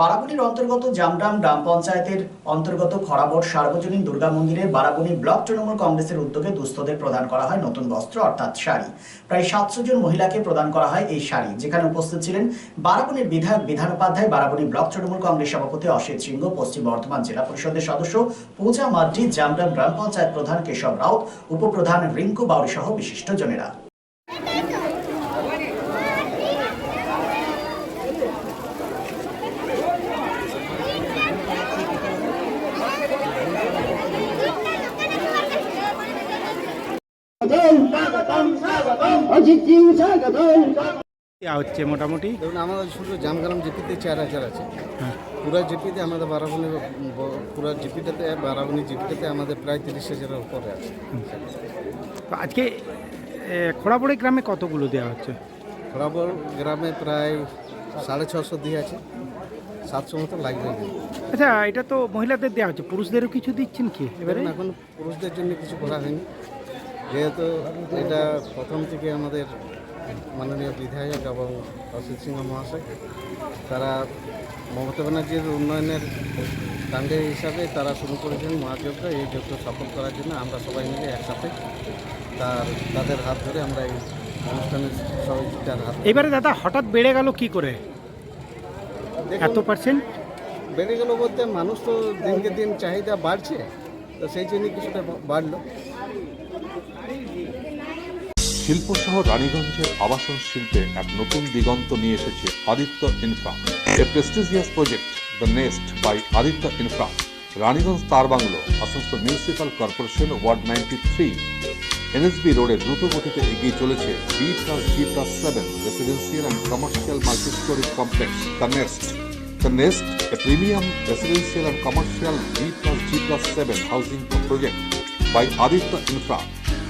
বারাবণীর অন্তর্গত জামডাম গ্রাম পঞ্চায়েতের অন্তর্গত খরাবট সার্বজনীন দুর্গা মন্দিরে বারাবণী ব্লক তৃণমূল কংগ্রেসের উদ্যোগে দুস্থদের প্রদান করা হয় নতুন বস্ত্র অর্থাৎ শাড়ি প্রায় সাতশো জন মহিলাকে প্রদান করা হয় এই শাড়ি যেখানে উপস্থিত ছিলেন বারাবণীর বিধায়ক বিধান উপাধ্যায় বারাবণী ব্লক তৃণমূল কংগ্রেস সভাপতি অসিত সিংহ পশ্চিম বর্ধমান জেলা পরিষদের সদস্য পূজা মাদ্রি জামডাম গ্রাম পঞ্চায়েত প্রধান কেশব রাউত উপপ্রধান রিঙ্কু বাউরি সহ বিশিষ্ট জনেরা হচ্ছে মোটামুটি ধরুন আমাদের শুধু জামগালাম জিপিতে চার হাজার আছে হ্যাঁ। পুরা জিপিতে আমাদের বারাবণী পুরা জিপিটাতে বারাবণী জিপিটাতে আমাদের প্রায় তিরিশ হাজারের উপরে আছে আজকে খোড়াবড়ি গ্রামে কতগুলো দেওয়া হচ্ছে খোড়াবড় গ্রামে প্রায় সাড়ে ছশো দিয়ে আছে সাতশো মতো লাগবে আচ্ছা এটা তো মহিলাদের দেওয়া হচ্ছে পুরুষদেরও কিছু দিচ্ছেন কি এবারে এখন পুরুষদের জন্য কিছু করা হয়নি যেহেতু এটা প্রথম থেকে আমাদের মাননীয় বিধায়ক এবং অসিত সিংহ মহাশয় তারা মমতা ব্যানার্জির উন্নয়নের কাণ্ডে হিসাবে তারা শুরু করেছেন মহাযজ্ঞ এই যজ্ঞ সফল করার জন্য আমরা সবাই মিলে একসাথে তার তাদের হাত ধরে আমরা এই অনুষ্ঠানের সহযোগিতার হাত এবারে দাদা হঠাৎ বেড়ে গেল কি করে এত পার্সেন্ট বেড়ে গেল বলতে মানুষ তো দিনকে দিন চাহিদা বাড়ছে তো সেই জন্যই কিছুটা বাড়লো শিল্পসহ রানীগঞ্জের আবাসন শিল্পে এক নতুন দিগন্ত নিয়ে এসেছে Aditya infra a prestigious project the nest by Aditya infra Raniganj তার bungalow Asansol municipal corporation ward ninety three NSB রোডে দ্রুত গতিতে এগিয়ে চলেছে B plus G plus seven residential and commercial multistorey complex the nest the nest a premium residential and commercial B plus G plus seven housing project by Aditya infra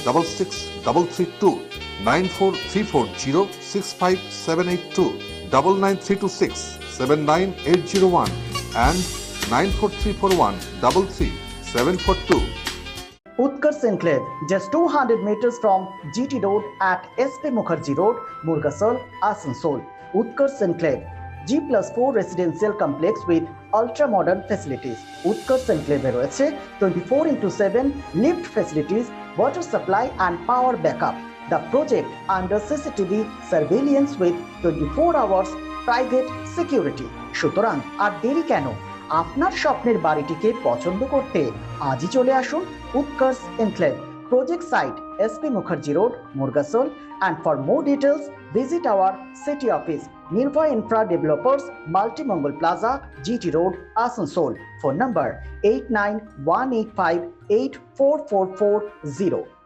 66332943406578299326 79801 and 94341 33742. Utkarsh Enclave, just 200 meters from GT Road at SP Mukherjee Road, Murgasol, Asansol. Utkarsh Enclave, G+4 residential complex with ultra-modern facilities. Utkarsh Enclave রয়েছে 24/7 lift facilities water supply and power backup. The project under CCTV surveillance with 24 hours private security. সুতরাং আর দেরি কেন আপনার স্বপ্নের বাড়িটিকে পছন্দ করতে আজই চলে আসুন Utkarsh enclave project site SP Mukherjee Road, Murgason. And for more details, visit our city office, Nirva Infra Developers, Multi Mongol Plaza, GT Road, Asansol. Phone number 89185844440.